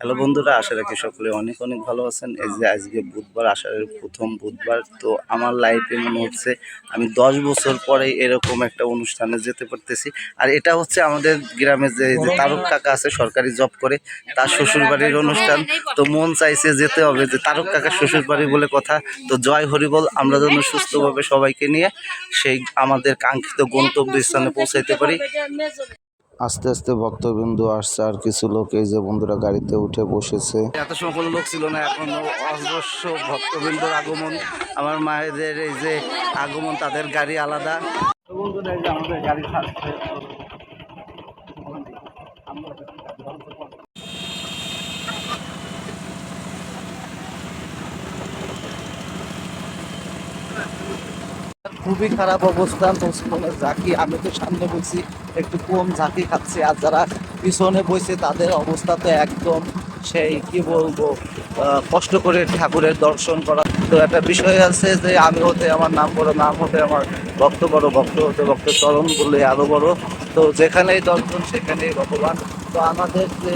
Hello বন্ধুরা, আশা রাখি সকলে অনেক অনেক ভালো আছেন। এই যে আজকে বুধবার, আষাঢ়ের প্রথম বুধবার, তো আমার লাইফে মনে হচ্ছে আমি দশ বছর পরে এরকম একটা অনুষ্ঠানে যেতে পারতেছি। আর এটা হচ্ছে আমাদের গ্রামে যে যে তারক কাকা আছে, সরকারি জব করে, তার শ্বশুরবাড়ির অনুষ্ঠান। তো মন চাইছে যেতে হবে, যে তারক কাকার শ্বশুরবাড়ি বলে কথা। তো জয় হরিবল আমরা যেন সুস্থভাবে সবাইকে নিয়ে সেই আমাদের কাঙ্ক্ষিত গন্তব্য স্থানে পৌঁছাইতে পারি। আস্তে আস্তে ভক্তবিন্দু আসছে, আর কিছু লোক এই যে বন্ধুরা গাড়িতে উঠে বসেছে। এত সময় লোক ছিল না, এখন অজস্র ভক্তবিন্দুর আগমন। আমার মায়েদের এই যে আগমন, তাদের গাড়ি আলাদা। আমাদের গাড়ি খুবই খারাপ অবস্থা। মুসলমানের ঝাঁকি আমি তো সামনে বলছি, একটু কম ঝাঁকি খাচ্ছে। আর যারা পিছনে বসে তাদের অবস্থা তো একদম সেই, কি বলব কষ্ট করে ঠাকুরের দর্শন করা। তো একটা বিষয় আছে যে, আমি হতে আমার নাম বড়, নাম হতে আমার ভক্ত বড়, ভক্ত হতে ভক্ত চরণ বললে আরও বড়। তো যেখানেই দর্শন, সেখানেই ভগবান। তো আমাদের যে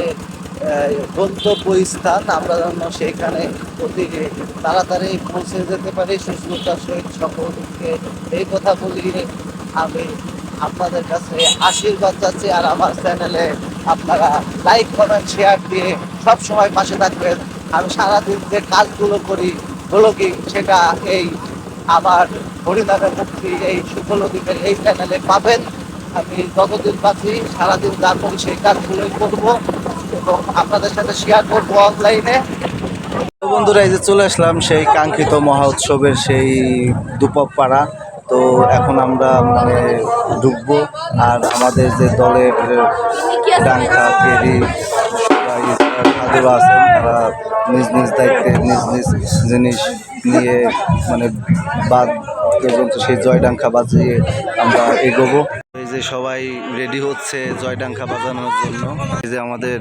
গন্তব্য স্থান আমরা যেন সেখানে অতি তাড়াতাড়ি পৌঁছে যেতে পারি সুস্থতার সহিত সকলকে এই কথা বলি। আমি আপনাদের কাছে আশীর্বাদ চাচ্ছি আর আমার চ্যানেলে আপনারা লাইক কমেন্ট শেয়ার দিয়ে সব সময় পাশে থাকবেন। আমি সারাদিন যে কাজগুলো করি, হলো কি? সেটা এই আমার হরিনামের মুক্তি এই সুফল সুফলদ্বীপের এই চ্যানেলে পাবেন। আমি যতদিন পাচ্ছি সারাদিন যা সেই কাজগুলোই করব। আপনাদের সাথে শেয়ার করব অনলাইনে বন্ধুরা, এই যে চলে আসলাম সেই কাঙ্ক্ষিত মহা উৎসবের সেই দুপক পাড়া তো এখন আমরা মানে ঢুকবো আর আমাদের যে দলের ডাঙ্কা সাধুরা আছেন, তারা নিজ নিজ দায়িত্বে, নিজ নিজ জিনিস নিয়ে মানে বাদ পর্যন্ত সেই জয়ডাঙ্কা বাজিয়ে আমরা এগোবো। এই যে সবাই রেডি হচ্ছে জয়ডাঙ্কা বাজানোর জন্য। এই যে আমাদের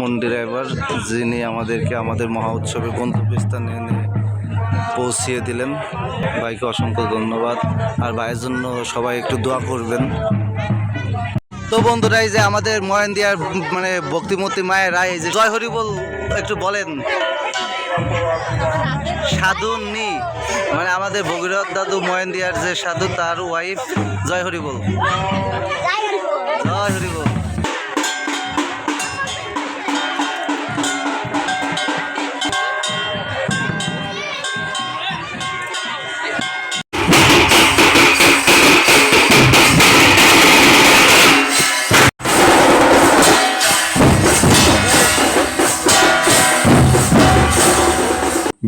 মন্দির ড্রাইভার যিনি আমাদেরকে আমাদের মহা উৎসবের গন্তব্যস্থানে এনে পৌঁছিয়ে দিলেন। ভাইকে অসংখ্য ধন্যবাদ। আর ভাইয়ের জন্য সবাই একটু দোয়া করবেন। তো বন্ধুরা, এই যে আমাদের ময়ন দিয়ার মানে ভক্তিমূর্তি মায়েরা, এই যে জয় হরি বল একটু বলেন। সাধু নি। মানে আমাদের ভগীরথ দাদু মহেন্দিয়ার দিয়ার যে সাধু তার ওয়াইফ জয় হরি বল। জয় হরি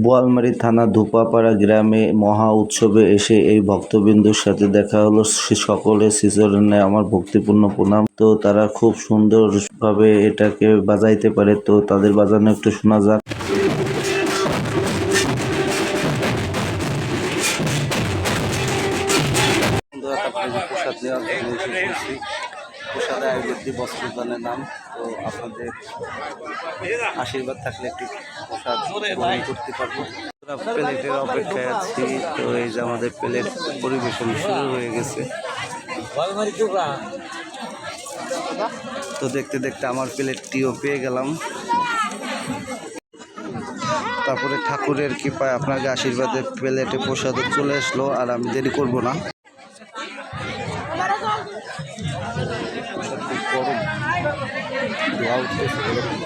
বোয়ালমারি থানা ধুপাপাড়া গ্রামে মহা উৎসবে এসে এই ভক্তবিন্দুর সাথে দেখা হলো। সে সকলের শিশরণে আমার ভক্তিপূর্ণ প্রণাম। তো তারা খুব সুন্দরভাবে এটাকে বাজাইতে পারে। তো তাদের বাজানো একটু শোনা যাক। প্রসাদ প্রসাদ আয়ুর্বেদিক বস্ত্রদানের নাম। তো আপনাদের আশীর্বাদ থাকলে একটি প্রসাদ গ্রহণ করতে পারব। প্লেটের অপেক্ষায় আছি। তো এই যে আমাদের প্লেট পরিবেশন শুরু হয়ে গেছে। তো দেখতে দেখতে আমার প্লেটটিও পেয়ে গেলাম। তারপরে ঠাকুরের কৃপায় আপনাকে আশীর্বাদে প্লেটে প্রসাদে চলে আসলো আর আমি দেরি করব না প্রসাদ খুব গরম ধোয়া উঠতেছে গরম।